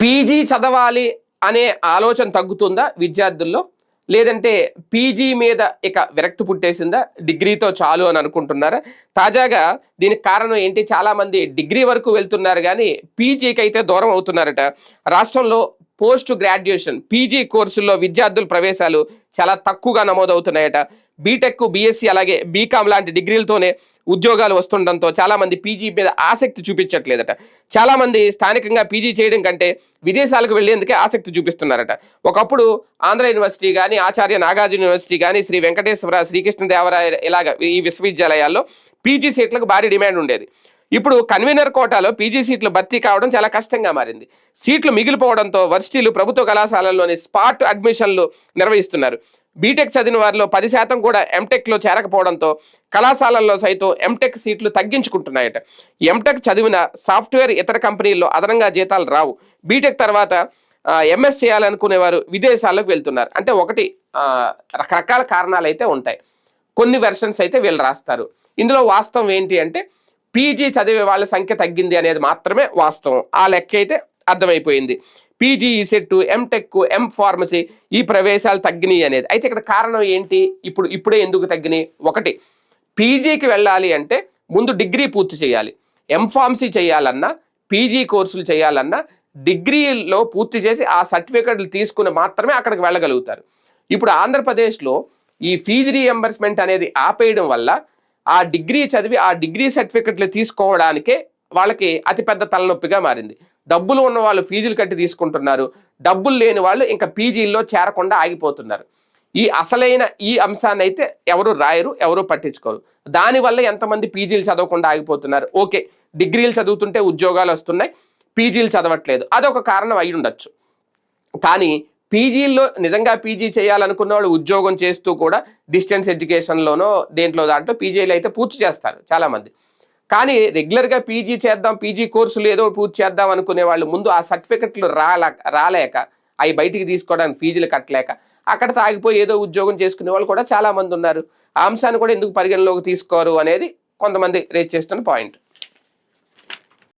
PG చదవాలి అనే ఆలోచన తగ్గుతుందా విద్యార్థుల్లో? లేదంటే పీజీ మీద ఇక విరక్తి పుట్టేసిందా? డిగ్రీతో చాలు అని అనుకుంటున్నారా? తాజాగా దీనికి కారణం ఏంటి? చాలా మంది డిగ్రీ వరకు వెళ్తున్నారు కానీ పీజీకి అయితే దూరం అవుతున్నారట. రాష్ట్రంలో పోస్ట్ గ్రాడ్యుయేషన్ పీజీ కోర్సుల్లో విద్యార్థుల ప్రవేశాలు చాలా తక్కువగా నమోదవుతున్నాయట. బీటెక్ బీఎస్సీ అలాగే బీకామ్ లాంటి డిగ్రీలతోనే ఉద్యోగాలు వస్తుండడంతో చాలామంది పీజీ మీద ఆసక్తి చూపించట్లేదట. చాలామంది స్థానికంగా పీజీ చేయడం కంటే విదేశాలకు వెళ్ళేందుకే ఆసక్తి చూపిస్తున్నారట. ఒకప్పుడు ఆంధ్ర యూనివర్సిటీ కానీ ఆచార్య నాగార్జున యూనివర్సిటీ కానీ శ్రీ వెంకటేశ్వర శ్రీకృష్ణదేవరాయ ఇలాగ ఈ విశ్వవిద్యాలయాల్లో పీజీ సీట్లకు భారీ డిమాండ్ ఉండేది. ఇప్పుడు కన్వీనర్ కోటాలో పీజీ సీట్లు భర్తీ కావడం చాలా కష్టంగా మారింది. సీట్లు మిగిలిపోవడంతో వర్సిటీలు ప్రభుత్వ కళాశాలల్లోని స్పాట్ అడ్మిషన్లు నిర్వహిస్తున్నారు. బీటెక్ చదివిన వారిలో పది శాతం కూడా ఎంటెక్లో చేరకపోవడంతో కళాశాలల్లో సైతం ఎంటెక్ సీట్లు తగ్గించుకుంటున్నాయట. ఎంటెక్ చదివిన సాఫ్ట్వేర్ ఇతర కంపెనీల్లో అదనంగా జీతాలు రావు. బీటెక్ తర్వాత ఎంఎస్ చేయాలనుకునేవారు విదేశాలకు వెళ్తున్నారు. అంటే ఒకటి రకరకాల కారణాలు అయితే ఉంటాయి. కొన్ని వెర్షన్స్ అయితే వీళ్ళు రాస్తారు. ఇందులో వాస్తవం ఏంటి అంటే పీజీ చదివే వాళ్ళ సంఖ్య తగ్గింది అనేది మాత్రమే వాస్తవం. ఆ లెక్క అయితే అర్థమైపోయింది. PG CET MTech M pharmacy ఈ ప్రవేశాలు తగ్గినాయి అనేది. అయితే ఇక్కడ కారణం ఏంటి? ఇప్పుడు ఇప్పుడే ఎందుకు తగ్గినాయి? ఒకటి పీజీకి వెళ్ళాలి అంటే ముందు డిగ్రీ పూర్తి చేయాలి. ఎం ఫార్మసీ చేయాలన్నా పీజీ కోర్సులు చేయాలన్నా డిగ్రీలో పూర్తి చేసి ఆ సర్టిఫికెట్లు తీసుకుని మాత్రమే అక్కడికి వెళ్ళగలుగుతారు. ఇప్పుడు ఆంధ్రప్రదేశ్లో ఈ ఫీజు రీఎంబర్స్మెంట్ అనేది ఆపేయడం వల్ల ఆ డిగ్రీ చదివి ఆ డిగ్రీ సర్టిఫికెట్లు తీసుకోవడానికే వాళ్ళకి అతిపెద్ద తలనొప్పిగా మారింది. డబ్బులు ఉన్న వాళ్ళు ఫీజులు కట్టి తీసుకుంటున్నారు. డబ్బులు లేని వాళ్ళు ఇంకా పీజీల్లో చేరకుండా ఆగిపోతున్నారు. ఈ అసలైన ఈ అంశాన్ని అయితే ఎవరు రాయరు ఎవరు పట్టించుకోరు. దానివల్ల ఎంతమంది పీజీలు చదవకుండా ఆగిపోతున్నారు? ఓకే డిగ్రీలు చదువుతుంటే ఉద్యోగాలు వస్తున్నాయి పీజీలు చదవట్లేదు. అదొక కారణం అయి ఉండొచ్చు. కానీ పీజీల్లో నిజంగా పీజీ చేయాలనుకున్న వాళ్ళు ఉద్యోగం చేస్తూ కూడా డిస్టెన్స్ ఎడ్యుకేషన్లోనో దేంట్లో దాంట్లో పీజీలు అయితే పూర్తి చేస్తారు చాలామంది. కానీ రెగ్యులర్గా పీజీ చేద్దాం పీజీ కోర్సులు ఏదో పూర్తి చేద్దాం అనుకునే వాళ్ళు ముందు ఆ సర్టిఫికెట్లు రాలే రాలేక అవి బయటికి తీసుకోవడానికి ఫీజులు కట్టలేక అక్కడ తాగిపోయి ఏదో ఉద్యోగం చేసుకునే వాళ్ళు కూడా చాలామంది ఉన్నారు. ఆ అంశాన్ని కూడా ఎందుకు పరిగణలోకి తీసుకోరు అనేది కొంతమంది రేట్ చేస్తున్న పాయింట్